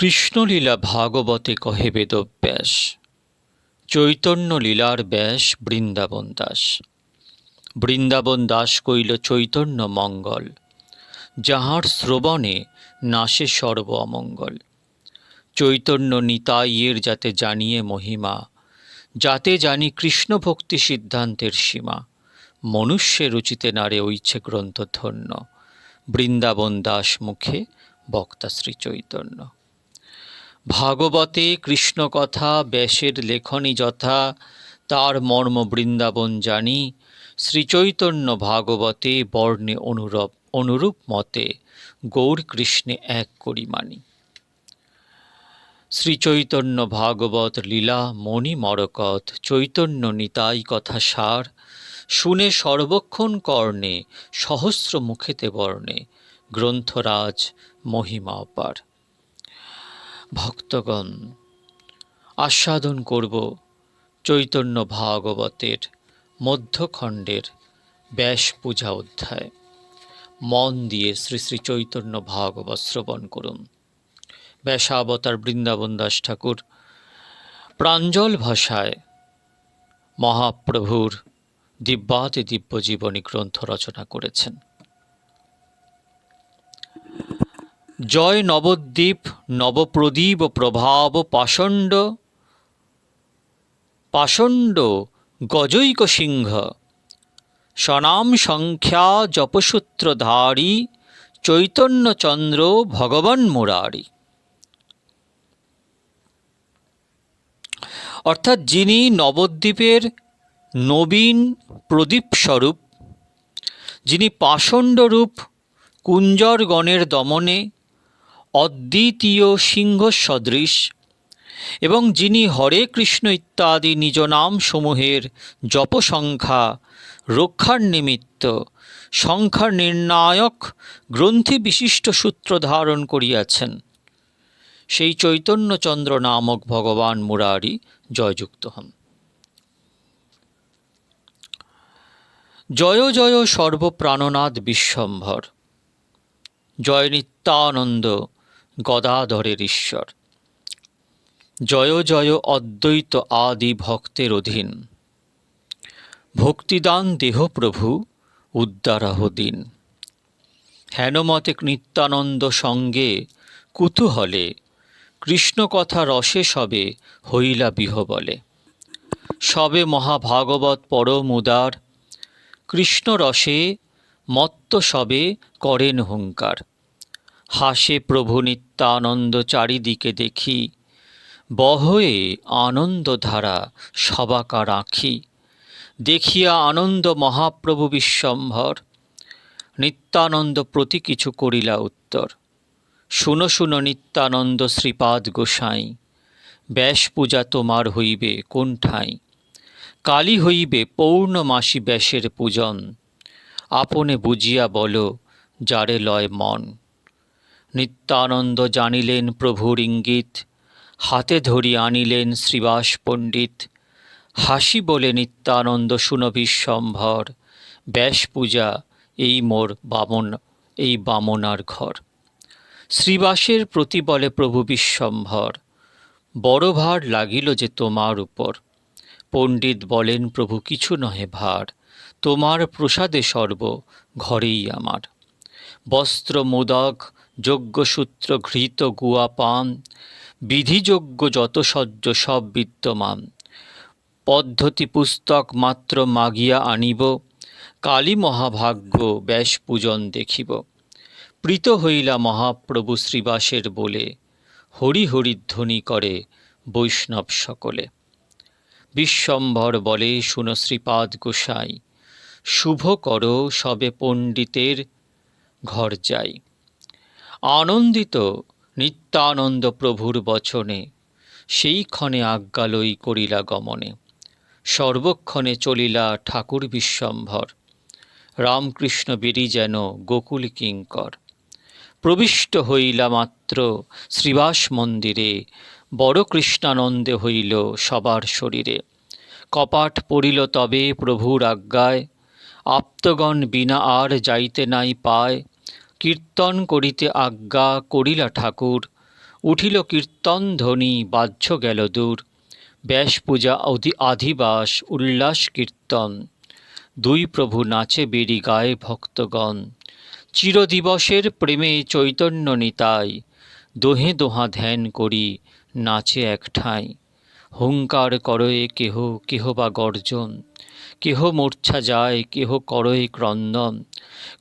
কৃষ্ণলীলা ভাগবতে কহে বেদব্যাস, চৈতন্য লীলার ব্যাস বৃন্দাবন দাস। বৃন্দাবন দাস কইল, চৈতন্য মঙ্গল, যাহার শ্রবণে নাশে সর্ব অমঙ্গল। চৈতন্য নিতাইয়ের যাতে জানিয়ে মহিমা, যাতে জানি কৃষ্ণ ভক্তি সিদ্ধান্তের সীমা, মনুষ্যে রুচিতে নারে ঐচ্ছে গ্রন্থ ধন্য। বৃন্দাবন দাস মুখে বক্তা শ্রী চৈতন্য। ভাগবতে কৃষ্ণ কথা ব্যাসের লেখনী যথা, তার মর্ম বৃন্দাবন জানি, শ্রীচৈতন্য ভাগবতে বর্ণে অনুরূপ অনুরূপ মতে গৌর কৃষ্ণে এক করি মানি। শ্রীচৈতন্য ভাগবত লীলা, মণি মরকত, চৈতন্য নিতাই কথা সার, শুনে সর্বক্ষণ কর্ণে, সহস্র মুখেতে বর্ণে, গ্রন্থরাজ মহিমা অপার। ভক্তগণ, আস্বাদন করব চৈতন্য ভাগবতের মধ্যখণ্ডের ব্যাস পূজা অধ্যায়। মন দিয়ে শ্রী শ্রী চৈতন্য ভাগবত শ্রবণ করুন। ব্যাসাবতার বৃন্দাবন দাস ঠাকুর, প্রাঞ্জল ভাষায় মহাপ্রভুর দিব্যাতি দিব্য জীবনী গ্রন্থ রচনা করেছেন। জয় নবদ্বীপ, নবপ্রদীপ, প্রভাব পাষণ্ড। পাষণ্ড গজৈক সিংহ। সনাম সংখ্যা জপসূত্রধারী চৈতন্যচন্দ্র ভগবান মুরারি। অর্থাৎ যিনি নবদ্বীপের নবীন প্রদীপ স্বরূপ, যিনি পাষণ্ডরূপ কুঞ্জরগণের দমনে অদ্বিতীয় সিংহ সদৃশ এবং যিনি হরে কৃষ্ণ ইত্যাদি নিজ নাম সমূহের জপসংখ্যা রক্ষার নিমিত্ত, সংখ্যার নির্ণায়ক গ্রন্থি বিশিষ্ট সূত্র ধারণ করিয়াছেন। সেই চৈতন্যচন্দ্র নামক ভগবান মুরারি জয়যুক্ত হন। জয় জয় সর্বপ্রাণনাথ বিশ্বম্ভর। জয় নিত্যানন্দ গদাধরের ঈশ্বর। জয় জয় অদ্বৈত আদি ভক্তের অধীন। ভক্তিদান দেহ প্রভু উদ্দারাহ দিন। হেনমতে নিত্যানন্দ সঙ্গে কুতূহলে, কৃষ্ণ কথা রসে সবে হইলা বিহ বলে। সবে মহাভাগবত পরম উদার, কৃষ্ণ রসে মত্ত সবে করেন হুঙ্কার। হাসে প্রভু নিত্যানন্দ চারিদিকে দেখি। বহয়ে আনন্দধারা সবাকার আঁখি দেখিয়া আনন্দ মহাপ্রভু বিশ্বম্ভর। নিত্যানন্দ প্রতি কিছু করিলা উত্তর। শুনো শুনো নিত্যানন্দ শ্রীপাদ গোসাই। ব্যাস পূজা তোমার হইবে কোন ঠাঁই কালী হইবে পৌর্ণমাসী ব্যাসের পূজন। আপনে বুঝিয়া বলো, যারে লয় মন। নিত্যানন্দ জানিলেন প্রভুর ইঙ্গিত, হাতে ধরি আনিলেন শ্রীবাস পণ্ডিত। হাসি বলে, নিত্যানন্দ সুনবিশ্বম্ভর ব্যাস পূজা, এই মোর বামন, এই বামনার ঘর। শ্রীবাসের প্রতি বলে, প্রভু বিশ্বম্ভর, বড় ভার লাগিল যে তোমার উপর। পণ্ডিত বলেন, প্রভু, কিছু নহে ভার, তোমার প্রসাদে সর্ব ঘরেই আমার। বস্ত্র মোদক যজ্ঞসূত্র ঘৃত গুয়া পান বিধিযোগ্য যত সহ্য সব বিদ্যমান। পদ্ধতি পুস্তক মাত্র মাগিয়া আনিব, কালী মহাভাগ্য ব্যাস পূজন দেখিব। প্রীত হইলা মহাপ্রভু শ্রীবাসের বলে, হরি হরিধ্বনি করে বৈষ্ণব সকলে। বিশ্বম্ভর বলে, শুনো শ্রীপাদ গোসাই, শুভ কর সবে পণ্ডিতের ঘর যাই। আনন্দিত, নিত্যানন্দ প্রভুর বচনে। সেই ক্ষণে আজ্ঞালয়ী করিলা গমনে। সর্বক্ষণে চলিলা ঠাকুর বিশ্বম্ভর। রামকৃষ্ণ বেরি যেন গোকুল কিঙ্কর। প্রবিষ্ট হইলা মাত্র শ্রীবাস মন্দিরে, বড় কৃষ্ণানন্দে হইল সবার শরীরে। কপাট পড়িল তবে প্রভুর আজ্ঞায়, আপ্তগণ বিনা আর যাইতে নাই পায়। কীর্তন করিতে আজ্ঞা করিলা ঠাকুর। উঠিল কীর্তন ধ্বনি, বাহ্য গেল দূর। ব্যাস পূজা অধি আধিবাস, উল্লাস কীর্তন। দুই প্রভু নাচে বেরি গায়ে ভক্তগণ। চিরদিবসের প্রেমে চৈতন্য নিতাই। দোহে দোহা ধ্যান করি, নাচে এক ঠাঁই। হুঙ্কার করয়ে কেহ কেহ বা গর্জন। কেহ মূর্ছা যায়, কেহ করয়ে ক্রন্দন।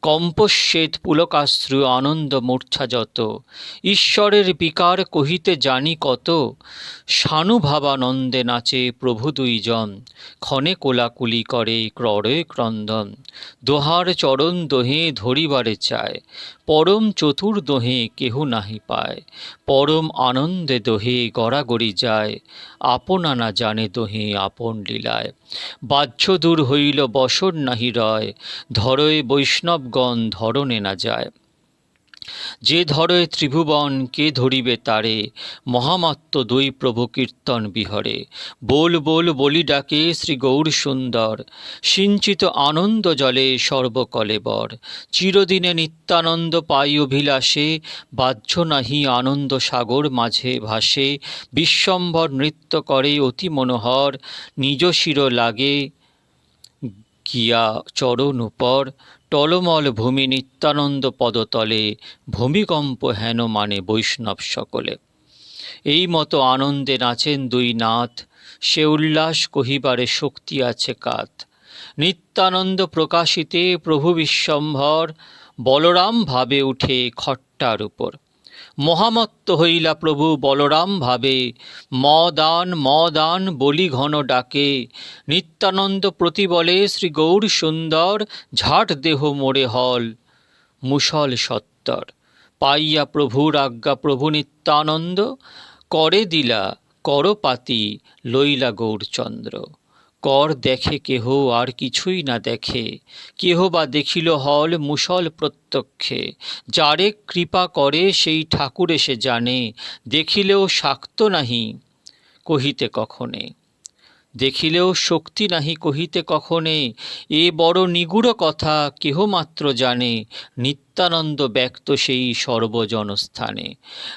কম্পশ্বেত পুলকাশ্রু আনন্দ মূর্ছা যত, ঈশ্বরের বিকার কহিতে জানি কত, সানুভাবানন্দে নাচে প্রভু দুইজন, ক্ষণে কোলাকুলি করে ক্রড়ে ক্রন্দন, দোহার চরণ দোহে ধরিবারে চায়, পরম চতুর দোহে কেহ নাহি পায়, পরম আনন্দে দোহে গড়াগড়ি যায়, আপনা না জানে দোহে আপন লীলায় বাহ্য দূর হইল বসর নাহি রয় ধরয়ে বৈষ্ণবগণ ধরনে না যায়। যে ধরয়ে ত্রিভুবন, কে ধরিবে তারে? মহামাত্ম দুই প্রভু কীর্তন বিহরে। বোল বোল বলি ডাকে শ্রী গৌর সুন্দর। সিঞ্চিত আনন্দ জলে সর্বকলেবর চিরদিনে নিত্যানন্দ পাই অভিলাষে। বাহ্য নাহি আনন্দ সাগর মাঝে ভাসে। বিশ্বম্ভর নৃত্য করে অতি মনোহর। নিজ শির লাগে গিয়া চরণ উপর। টলমল ভূমি নিত্যানন্দ পদতলে, ভূমিকম্প হেন মানে বৈষ্ণব সকলে। এই মতো আনন্দে নাচেন দুই নাথ, সে উল্লাস কহিবারে শক্তি আছে কাত। নিত্যানন্দ প্রকাশিতে প্রভু বিশ্বম্ভর, বলরাম ভাবে উঠে খট্টার উপর। মহামত্ত হইলা প্রভু বলরাম ভাবে, মদান মদান বলি ঘন ডাকে। নিত্যানন্দ প্রতি বলে শ্রী গৌর সুন্দর, ঝাট দেহ মোড়ে হল মুসল সত্তর। পাইয়া প্রভুর আজ্ঞা প্রভু নিত্যানন্দ, করে দিলা করপাতি, লইলা গৌরচন্দ্র। কর দেখে কেহ আর কিছুই না দেখে। কেহ বা দেখিল হল মুসল প্রত্যক্ষে। যারে কৃপা করে সেই ঠাকুর এসে জানে, দেখিলেও শাক্ত নাহি কহিতে কখনে। দেখিলেও শক্তি নাহি কহিতে কখনে, এ বড় নিগুড় কথা কেহ মাত্র জানে নিত্যানন্দ ব্যক্ত সেই সর্বজনস্থানে।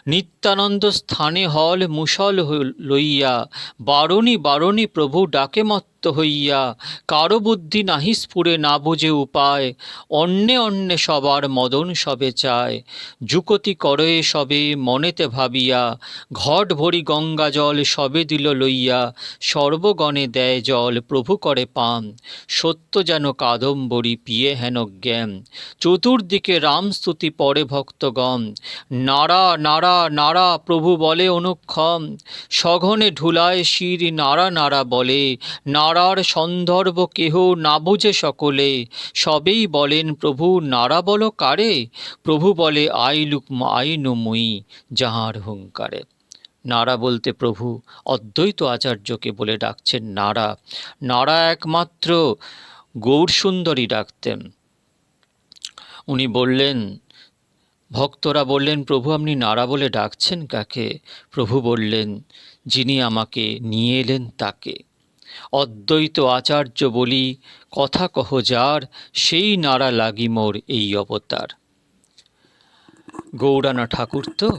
নিত্যানন্দ স্থানে হল মুসল লইয়া, বারণী বারণী প্রভু ডাকে মত্ত হইয়া, কারও বুদ্ধি নাহি স্ফুরে না বুঝে উপায়, অন্যে অন্যে সবার মদন সবে চায়। যুকতি করয়ে সবে মনেতে ভাবিয়া, ঘট ভরি গঙ্গা জল সবে দিল লইয়া, সর্বগণে দেয় জল প্রভু করে পান। সত্য যেন কাদম্বরী, পিয়ে হেন জ্ঞান। চতুর্দিকে রাম স্তুতি পরে ভক্তগণ। নারা নাড়া নারা, প্রভু বলে অনুক্ষম। সঘনে ঢুলায় শির নাড়া নারা বলে, নারার সন্দর্ভ কেহ না বুঝে সকলে। সবেই বলেন, প্রভু, নারা বলো কারে? প্রভু বলে আইলুক আইনু মুই, যাহার হুঙ্কারে। নারা বলতে, প্রভু, অদ্বৈত আচার্যকে বলে ডাকছেন নারা। নারা একমাত্র গৌরসুন্দরী ডাকতেন। উনি বললেন, ভক্তরা বললেন, প্রভু, আপনি নাড়া বলে ডাকছেন কাকে প্রভু বললেন, যিনি আমাকে নিয়ে এলেন তাকে। অদ্বৈত আচার্য বলি, কথা কহ যার, সেই নাড়া লাগি মোর এই অবতার। গৌরানা ঠাকুর তো,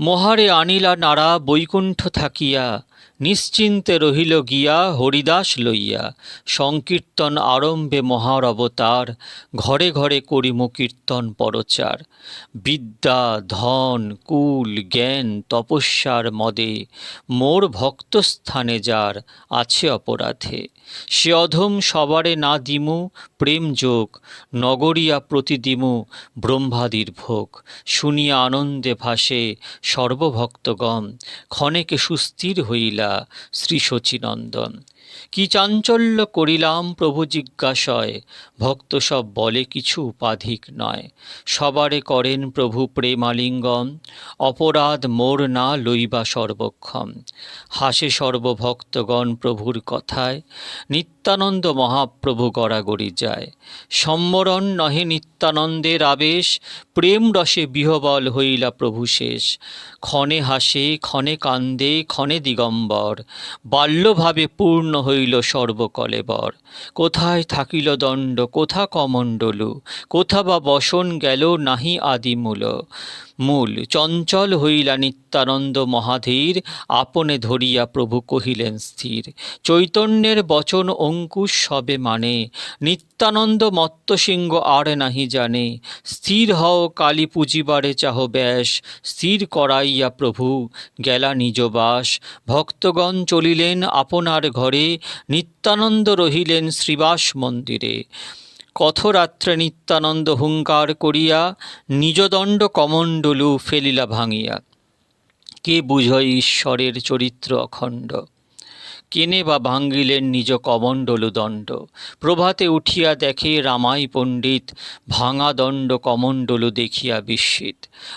মহারে আনিলা নাড়া বৈকুণ্ঠ থাকিয়া নিশ্চিন্তে রহিল গিয়া হরিদাস লইয়া। সংকীর্তন আরম্ভে মহার অবতার ঘরে ঘরে করিম কীর্তন পরচার। বিদ্যা, ধন, কুল, জ্ঞান, তপস্যার মদে মোর ভক্তস্থানে যার আছে অপরাধে। সে অধম সবারে না দিমু প্রেম যোগ, নগরিয়া প্রতিদিমু ব্রহ্মাদির ভোগ। শুনিয়া আনন্দে ভাসে সর্বভক্তগণ, ক্ষণেকে সুস্থির হইলা শ্রী শচীনন্দন। কি চাঞ্চল্য করিলাম প্রভু জিজ্ঞাসয় ভক্ত সব বলে কিছু উপাধিক নয়। সবারে করেন প্রভু প্রেমালিঙ্গন, অপরাধ মোর না লইবা সর্বক্ষম। হাসে সর্বভক্তগণ প্রভুর কথায়, নিত্যানন্দ মহাপ্রভু গড়াগড়ি যায়। সম্মরণ নহে নিত্যানন্দের আবেশ, প্রেম রসে বিহবল হইলা প্রভু শেষ। ক্ষণে হাসে, ক্ষণে কান্দে, ক্ষণে দিগম্বর। বাল্যভাবে পূর্ণ হইল সর্বকলেবর। কোথায় থাকিল দণ্ড কোথা কমণ্ডলু? কোথা বা বসন গেল নাহি আদিমূল? মূল। চঞ্চল হইলা নিত্যানন্দ মহাধীর, আপনে ধরিয়া প্রভু কহিলেন স্থির, চৈতন্যের বচন অঙ্কুশ সবে মানে নিত্যানন্দ মত্তসিংহ আর নাহি জানে, স্থির হও কালী পুজিবারে চাহ ব্যাস, স্থির করাইয়া প্রভু গেলা নিজ বাস। ভক্তগণ চলিলেন আপনার ঘরে, নিত্যানন্দ রহিলেন শ্রীবাস মন্দিরে। কথরাত্রে নিত্যানন্দ হুঙ্কার করিয়া নিজদণ্ড কমণ্ডলু ফেলিলা ভাঙিয়া। কে বুঝ ঈশ্বরের চরিত্র অখণ্ড? কেনে বা ভাঙ্গিলেন নিজ কমণ্ডলু দণ্ড প্রভাতে উঠিয়া দেখে রামাই পণ্ডিত, ভাঙা দণ্ড কমণ্ডলু দেখিয়া বিস্মিত।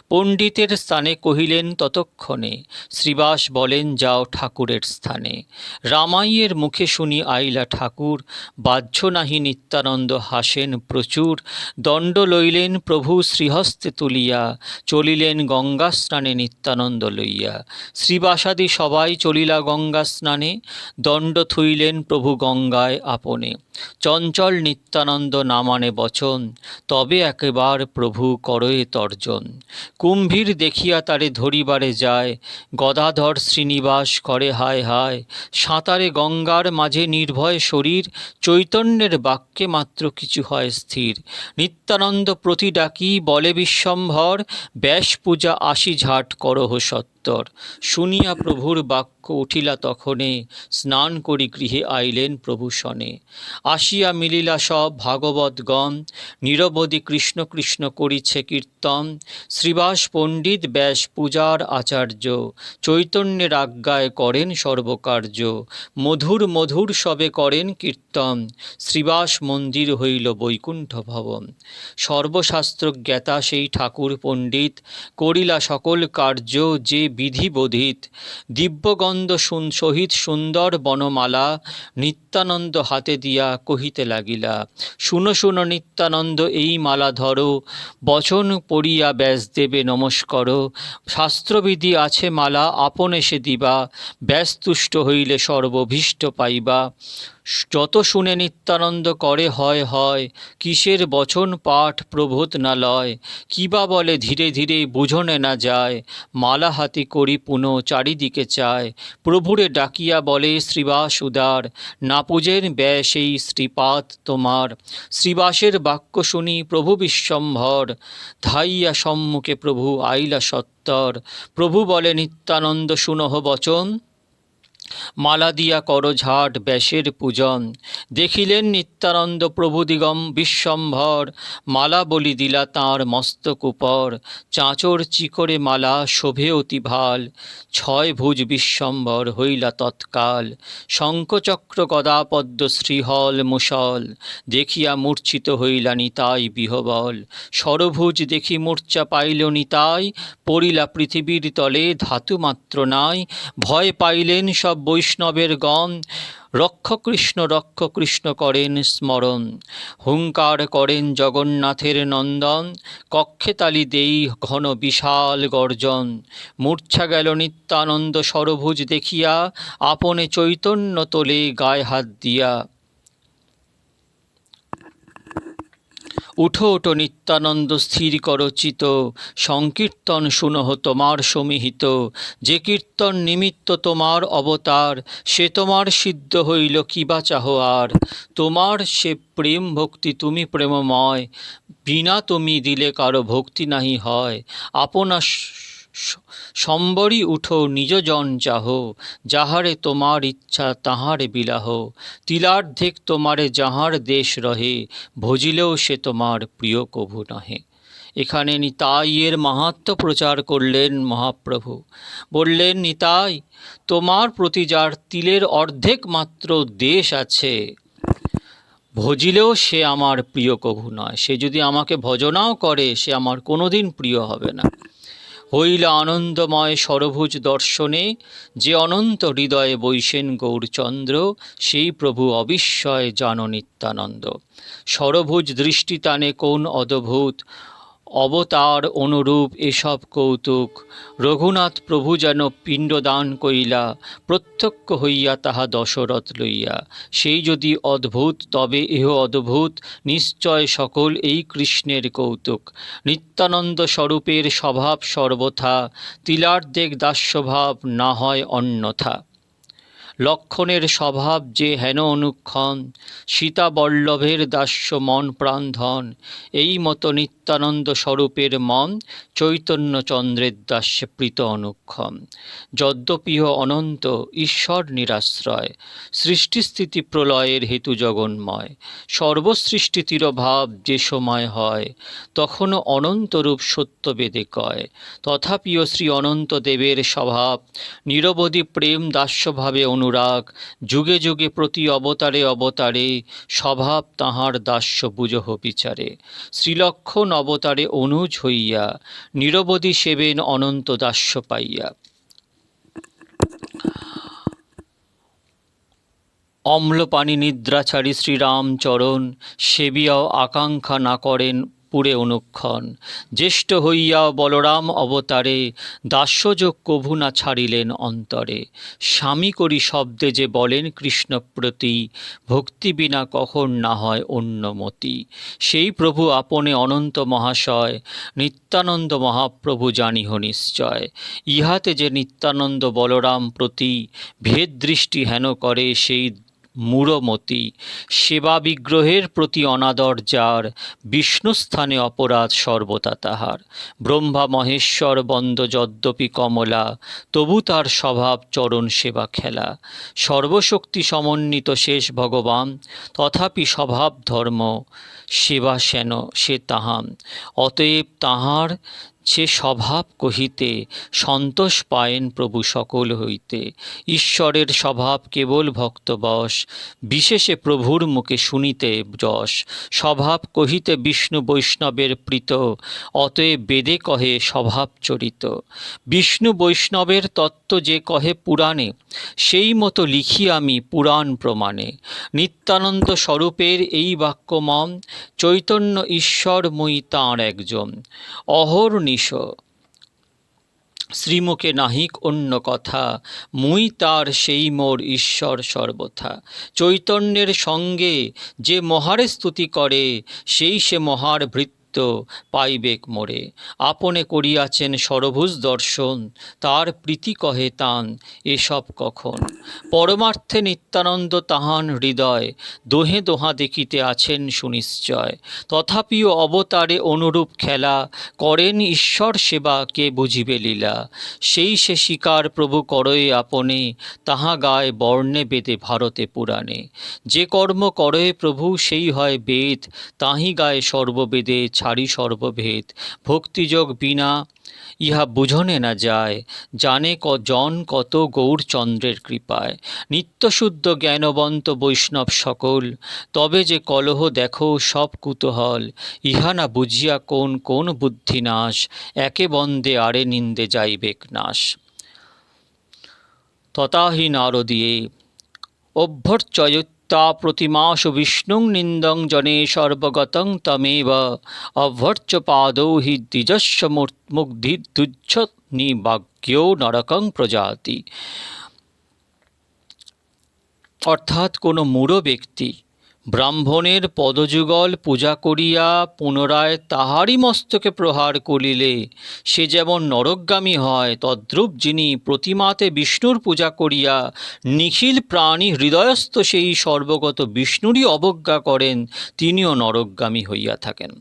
পণ্ডিতের স্থানে কহিলেন ততক্ষণে, শ্রীবাস বলেন যাও ঠাকুরের স্থানে। রামাইয়ের মুখে শুনি আইলা ঠাকুর, বাহ্য নাহি নিত্যানন্দ হাসেন প্রচুর। দণ্ড লইলেন প্রভু শ্রীহস্তে তুলিয়া, চলিলেন গঙ্গা স্নানে নিত্যানন্দ লইয়া। শ্রীবাসাদি সবাই চলিলা গঙ্গা স্নানে। দণ্ড থুইলেন প্রভু গঙ্গায় আপনে। চঞ্চল নিত্যানন্দ নামানে বচন, তবে একেবার প্রভু করয়ে তর্জন। কুম্ভীর দেখিয়া তারে ধরিবারে যায়, গদাধর শ্রীনিবাস করে হায় হায়। সাঁতারে গঙ্গার মাঝে নির্ভয় শরীর, চৈতন্যের বাক্যে মাত্র কিছু হয় স্থির। নিত্যানন্দ প্রতি ডাকি, বলে বিশ্বম্ভর, ব্যাস পূজা আশি ঝাট করহ সত্তর শুনিয়া প্রভুর বাক্য উঠিলা তখনে, স্নান করি গৃহে আইলেন প্রভু শনে। আসিয়া মিলিলা সব ভাগবতগণ নিরবধি কৃষ্ণ কৃষ্ণ করিছে কীর্তন, শ্রীবাস পণ্ডিত ব্যাস পূজার আচার্য, চৈতন্যের আজ্ঞায় করেন সর্বকার্য, মধুর মধুর সবে করেন কীর্তন, শ্রীবাস মন্দির হইল বৈকুণ্ঠ ভবন। সর্বশাস্ত্র জ্ঞাতা সেই ঠাকুর পণ্ডিত, করিলা সকল কার্য যে বিধি বোধিত দিব্যগন্ধ সুন সহিত সুন্দর বনমালা, নিত্যানন্দ হাতে দিয়া কহিতে লাগিলা। শুনো শুনো, নিত্যানন্দ, এই মালা ধরো। বচন পড়িয়া ব্যাস দেবে, নমস্কর। শাস্ত্রবিধি আছে মালা, আপন এসে দিবা। ব্যাস তুষ্ট হইলে সর্বভীষ্ট পাইবা। যত শুনে নিত্যানন্দ করে হয় হয়, কিসের বচন পাঠ প্রবোধ না লয়? কিবা বলে ধীরে ধীরে বুঝনে না যায়? মালা হাতে করি পুনঃ চারিদিকে চায়। প্রভুরে ডাকিয়া বলে, শ্রীবাস উদার, না পূজের ব্যয় সেই শ্রীপাদ তোমার। শ্রীবাসের বাক্য শুনি প্রভু বিশ্বম্ভর, ধাইয়া সম্মুখে প্রভু আইলা সত্তর। প্রভু বলে, নিত্যানন্দ, শুনহ বচন। মালা দিয়া করঝাট ব্যাসের পূজন। দেখিলেন নিত্যানন্দ প্রভু দিগম বিশ্বম্ভর, মালা বলি দিলা তাঁর মস্তক উপর চাঁচর চিকরে মালা শোভে অতি ভালো, ছয় ভুজ বিশ্বম্ভর হইলা তৎকাল। শঙ্খচক্র গদাপদ্ম শ্রীহল মুসল দেখিয়া মূর্ছিত হইলা নিতাই বিহবল। সরভুজ দেখি মূর্ছা পাইল নিতাই, পড়িলা পৃথিবীর তলে ধাতু মাত্র নাই, ভয় পাইলেন সব বৈষ্ণবের গণ, রক্ষ কৃষ্ণ রক্ষ কৃষ্ণ করেন স্মরণ। হুঙ্কার করেন জগন্নাথের নন্দন, কক্ষে তালি দেই ঘন বিশাল গর্জন। মূর্ছা গেল নিত্যানন্দ সরভুজ দেখিয়া, আপনে চৈতন্য তোলে গায়ে হাত দিয়া। উঠো ওঠো নিত্যানন্দ স্থির করচিত সংকীর্তন শুনহ তোমার সমিহিত, যে কীর্তন নিমিত্ত তোমার অবতার, সে তোমার সিদ্ধ হইল কিবা চাহ আর তোমার সে প্রেম ভক্তি তুমি প্রেমময়, বিনা তুমি দিলে কারও ভক্তি নাহি হয়, আপনা সম্বরী উঠো নিজ জন চাহ, যাহারে তোমার ইচ্ছা তাহারে বিলাহ তিলার্ধেক তোমারে যাহার দেশ রহে, ভজিলেও সে তোমার প্রিয় কভু নহে। এখানে নিতাইয়ের মাহাত্ম প্রচার করলেন মহাপ্রভু। বললেন, নিতাই, তোমার প্রতি যার তিলের অর্ধেক মাত্র দেশ আছে, ভজিলেও সে আমার প্রিয় কভু নয়। সে যদি আমাকে ভজনাও করে, সে আমার কোনোদিন প্রিয় হবে না। হইল আনন্দময় সরভুজ দর্শনে, যে অনন্ত হৃদয়ে বৈশেন গৌরচন্দ্র, সেই প্রভু অবিস্ময় জান নিত্যানন্দ। সরভুজ দৃষ্টি তানে কোন অদ্ভুত অবতার অনুরূপ এসব কৌতুক। রঘুনাথ প্রভু যেন পিণ্ডদান কইলা প্রত্যক্ষ হইয়া তাহা দশরথ লইয়া। সেই যদি অদ্ভুত, তবে এহ অদ্ভুত, নিশ্চয় সকল এই কৃষ্ণের কৌতুক। নিত্যানন্দ স্বরূপের স্বভাব সর্বথা, তিলার্ধেক দাস্যভাব না হয় অন্যথা। লক্ষণের স্বভাব যে হেন অনুক্ষণ সীতা বল্লভের দাস্য মন প্রাণ ধন এই মতো নিত্যানন্দ স্বরূপের মন চৈতন্যচন্দ্রের দাস্যে প্রীত অনুক্ষণ। যদ্যপিহ অনন্ত ঈশ্বর নিরাশ্রয়, সৃষ্টিস্থিতি প্রলয়ের হেতু জগন্ময়। সর্বসৃষ্টি তিরভাব যে সময় হয়, তখনও অনন্তরূপ সত্য বেদে কয়। তথাপিও শ্রী অনন্ত দেবের স্বভাব নিরবধি প্রেম দাস্যভাবে অনুরাগ, যুগে যুগে প্রতি অবতারে অবতারে, স্বভাব তাহার দাস্য বুঝহ বিচারে। শ্রীলক্ষণ অবতারে অনুজ হইয়া, নিরবধি সেবেন অনন্ত দাস্য পাইয়া। অম্লপানি নিদ্রাচারী শ্রীরামচরণ, সেবিয়াও আকাঙ্ক্ষা না করেন পুরে অনুক্ষণ। জ্যেষ্ঠ হইয়া বলরাম অবতারে দাস্যযোগ কভু না ছাড়িলেন অন্তরে। স্বামী করি শব্দে যে বলেন কৃষ্ণপ্রতি ভক্তি বিনা কখন না হয় অন্যমতি সেই প্রভু আপনে অনন্ত মহাশয়, নিত্যানন্দ মহাপ্রভু জানিহ নিশ্চয়। ইহাতে যে নিত্যানন্দ বলরাম প্রতি, ভেদ দৃষ্টি হেন করে সেই মূঢ়মতি সেবা বিগ্রহের প্রতি অনাদর যার, বিষ্ণুস্থানে অপরাধ সর্বতা তাহার। ব্রহ্মা মহেশ্বর বন্দ যদ্যপি কমলা, তবু তার স্বভাব চরণ সেবা খেলা। সর্বশক্তি সমন্বিত শেষ ভগবান, তথাপি স্বভাব ধর্ম সেবা সেন সে তাহাম। অতএব তাহার সে স্বভাব কহিতে, সন্তোষ পায়েন প্রভু সকল হইতে। ঈশ্বরের স্বভাব কেবল ভক্তবশ বিশেষে প্রভুর মুখে শুনিতে যশ। স্বভাব কহিতে বিষ্ণু বৈষ্ণবের প্রীত, অতএব বেদে কহে স্বভাব চরিত। বিষ্ণু বৈষ্ণবের তত্ত্ব যে কহে পুরাণে, সেই মতো লিখি আমি পুরাণ প্রমাণে। নিত্যানন্দ স্বরূপের এই বাক্য মম চৈতন্য ঈশ্বর মই তাঁর একজন। অহর্নিশ শ্রীমুখে নাহিক অন্য কথা, মুই তার সেই মোর ঈশ্বর সর্বথা। চৈতন্যের সঙ্গে যে মহারে স্তুতি করে, সেই সে মহার ভৃত্য পাইবেক মোরে। আপনে করিয়াছেন সরভুজ দর্শন, তার প্রীতি কহে তান এসব কখন? পরমার্থে নিত্যানন্দ তাহান হৃদয়, দোহে দোহা দেখিতে আছেন সুনিশ্চয়। তথাপিও অবতারে অনুরূপ খেলা করেন ঈশ্বর সেবা কে বুঝিবে লীলা। সেই সে শিকার প্রভু করয়ে আপনে, তাহা গায় বর্ণে বেদে ভারতে পুরাণে। যে কর্ম করে প্রভু, সেই হয় বেদ তাহি গায় সর্ববেদে ছাড়ি সর্বভেদ। ভক্তিযোগ বিনা ইহা বুঝনে না যায়। জানে ক জন কত গৌরচন্দ্রের কৃপায়। নিত্যশুদ্ধ জ্ঞানবন্ত বৈষ্ণব সকল। তবে যে কলহ দেখো সব কুতূহল। ইহা না বুঝিয়া কোন কোন বুদ্ধি নাশ। একে বন্দে আরে নিন্দে যাইবেক নাশ। তথাহি নারদীয়ে। অভ্যর্চয়ত্তা প্রতিমাস বিষ্ণুং নিন্দং জনে সর্বগতং তমেব। অভ্যর্চ পাদৌ হি দ্বিজস্ব মুগ্ধি দুচ্ছ নিবাগ্যো নরকং প্রজাতি। অর্থাৎ কোনো মূঢ় ব্যক্তি ব্রাহ্মণের পদযুগল পূজা করিয়া পুনরায় তাহারই মস্তকে প্রহার করিলে, সে যেমন নরকগামী হয়, তদ্রূপ যিনি প্রতিমাতে বিষ্ণুর পূজা করিয়া নিখিল প্রাণী হৃদয়স্থ সেই সর্বগত বিষ্ণুরই অবজ্ঞা করেন, তিনিও নরকগামী হইয়া থাকেন।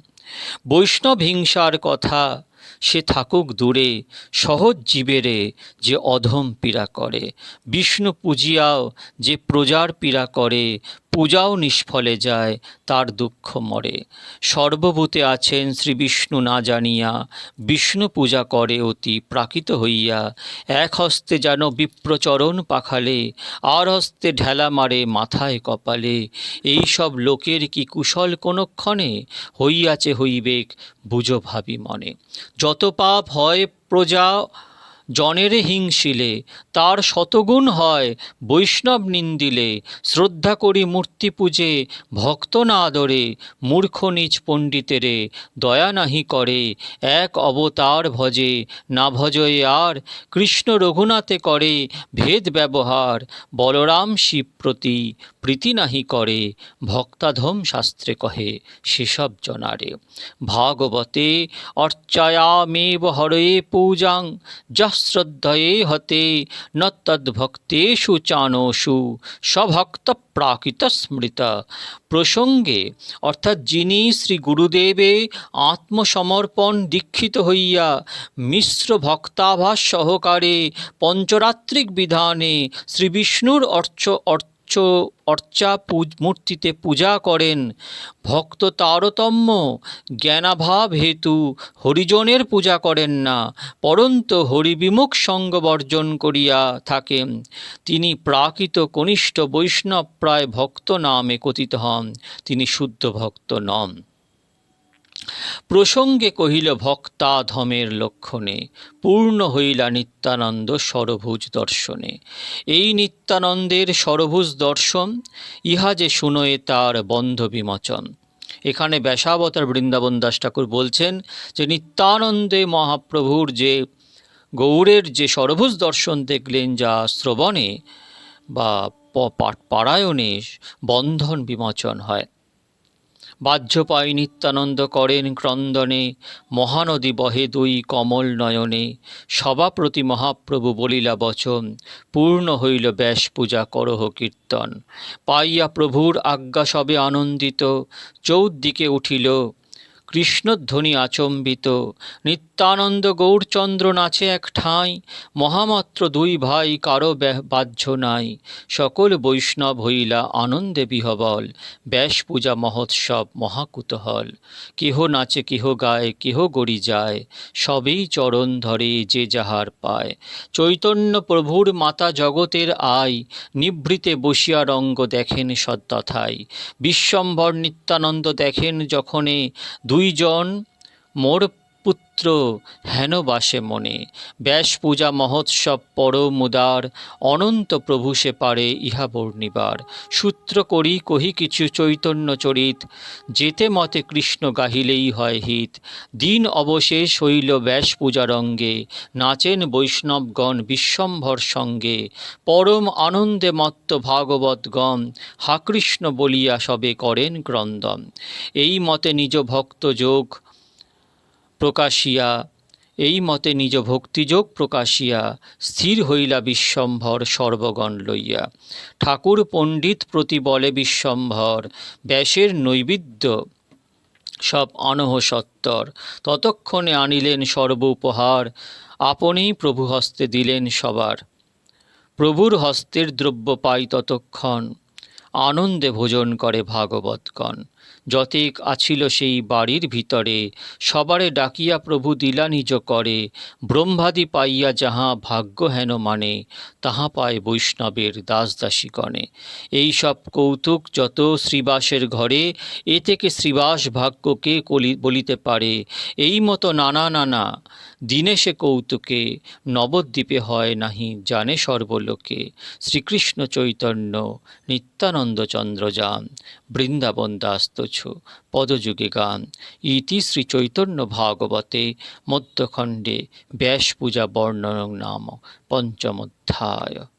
বৈষ্ণব হিংসার কথা, সে থাকুক দূরে, সহজ জীবেরে যে অধম পীড়া করে। বিষ্ণু পূজিয়াও যে প্রজার পীড়া করে পূজাও নিষ্ফলে যায়, তার দুঃখ মরে। সর্বভূতে আছেন শ্রী বিষ্ণু না জানিয়া, বিষ্ণু পূজা করে অতি প্রাকৃত হইয়া। এক হস্তে যেন বিপ্রচরণ পাখালে, আর হস্তে ঢেলা মারে মাথায় কপালে। এই সব লোকের কি কুশল কোনক্ষণে? হইয়াছে হইবেক বুঝো ভাবি মনে। যত পাপ হয় প্রজা জনের হিংসিলে, তার শতগুণ হয় বৈষ্ণব নিন্দিলে, শ্রদ্ধা করি মূর্তি পূজে ভক্ত না আদরে, মূর্খ নিজ পণ্ডিতেরে, দয়া নাহি করে, এক অবতার ভজে, না ভজয়ে আর, কৃষ্ণ রঘুনাথে করে, ভেদ ব্যবহার, বলরাম শিব প্রতি, প্রীতি নাহি করে, ভক্তাধম শাস্ত্রে কহে সেসব জনারে। ভাগবতে অর্চায়ামেব হরয়ে পূজাং যः শ্রদ্ধয়ে হতে, ন তদ্ভক্তেষু চানসু স্বভক্ত প্রাকৃত স্মৃত। প্রসঙ্গে, অর্থাৎ যিনি শ্রী গুরুদেবে আত্মসমর্পণ দীক্ষিত হইয়া মিশ্র ভক্তাভাস সহকারে পঞ্চরাত্রিক বিধানে শ্রীবিষ্ণুর অর্চ অর্চ অর্চ অর্চা মূর্তিতে পূজা করেন। ভক্ত তারতম্য, জ্ঞানাভাব হেতু হরিজনের পূজা করেন না। পরন্ত হরিবিমুখ সঙ্গ বর্জন করিয়া থাকেন। তিনি প্রাকৃত কনিষ্ঠ বৈষ্ণব প্রায় ভক্ত নামে কথিত হন। তিনি শুদ্ধ ভক্ত নন। প্রসঙ্গে কহিল, ভক্তা ধমের লক্ষণে, পূর্ণ হইলা নিত্যানন্দ সরভুজ দর্শনে। এই নিত্যানন্দের সরভুজ দর্শন, ইহা যে শুনোয় তার বন্ধ বিমোচন। এখানে ব্যাসাবতার বৃন্দাবন দাস ঠাকুর বলছেন যে, নিত্যানন্দে মহাপ্রভুর যে গৌরের যে সরভুজ দর্শন দেখলেন যা শ্রবণে বা পাঠ পারায়ণে বন্ধন বিমোচন হয়। বাহ্যপায় নিত্যানন্দ করেন ক্রন্দনে, মহানদী বহে দুই কমল নয়নে। সভাপ্রতি মহাপ্রভু বলিলা, বচন, পূর্ণ হইল ব্যাস পূজা, করহ কীর্তন। পাইয়া প্রভুর আজ্ঞা সবে আনন্দিত, চৌদ্দিকে উঠিল কৃষ্ণধ্বনি আচম্বিত। নিত্যানন্দ গৌরচন্দ্র নাচে এক ঠাঁই, মহামাত্র দুই ভাই কারও বাহ্য নাই। সকল বৈষ্ণব হইলা আনন্দে বিহবল, ব্যাস পূজা মহোৎসব মহাকুতূহল। কেহ নাচে, কেহ গায়, কেহ গড়ি যায়, সবেই চরণ ধরে যে যাহার পায়। চৈতন্য প্রভুর মাতা জগতের আয় নিভৃতে বসিয়া রঙ্গ দেখেন সদ্যথাই। বিশ্বম্ভর নিত্যানন্দ দেখেন যখনে দুইজন মোর পুত্র হেন বাসে মনে। ব্যাস পূজা মহোৎসব পরমুদার অনন্ত প্রভু সে পারে ইহা বর্ণিবার। সূত্র করি কহি কিছু চৈতন্য চরিত, যেতে মতে কৃষ্ণ গাহিলেই হয় হিত। দিন অবশেষ হইল ব্যাস পূজারঙ্গে নাচেন বৈষ্ণবগণ বিশ্বম্ভর সঙ্গে। পরম আনন্দে মত্ত ভাগবতগণ, হা কৃষ্ণ বলিয়া সবে করেন ক্রন্দন। এই মতে নিজ ভক্ত যোগ প্রকাশিয়া, এই মতে নিজ ভক্তিযোগ প্রকাশিয়া, স্থির হইলা বিশ্বম্ভর সর্বগণ লইয়া। ঠাকুর পণ্ডিত প্রতি বলে বিশ্বম্ভর, ব্যাসের নৈবিদ্য সব অনহ সত্তর ততক্ষণে আনিলেন সর্ব উপহার, আপনেই প্রভু হস্তে দিলেন সবার। প্রভুর হস্তের দ্রব্য পাই ততক্ষণ, আনন্দে ভোজন করে ভাগবতগণ। যতেক আছিল সেই বাড়ির ভিতরে, সবারে ডাকিয়া প্রভু দিলা নিজ করে, ব্রহ্মাদি পাইয়া যাহা ভাগ্য হেন মানে তাহা পায় বৈষ্ণবের দাস দাসীগণে এই সব কৌতুক যত শ্রীবাসের ঘরে, এ থেকে শ্রীবাস ভাগ্যকে বলিতে পারে। এই মতো নানা নানা দিনে সে কৌতুকে নবদ্বীপে হয় নাহি, জানে সর্বলোকে। শ্রীকৃষ্ণ চৈতন্য, নিত্যানন্দ চন্দ্রযান, বৃন্দাবন দাস্তছ, পদযুগে গান। ইতি শ্রী চৈতন্য ভাগবতে, মধ্যখণ্ডে ব্যাস পূজা বর্ণন নাম পঞ্চমোধ্যায়।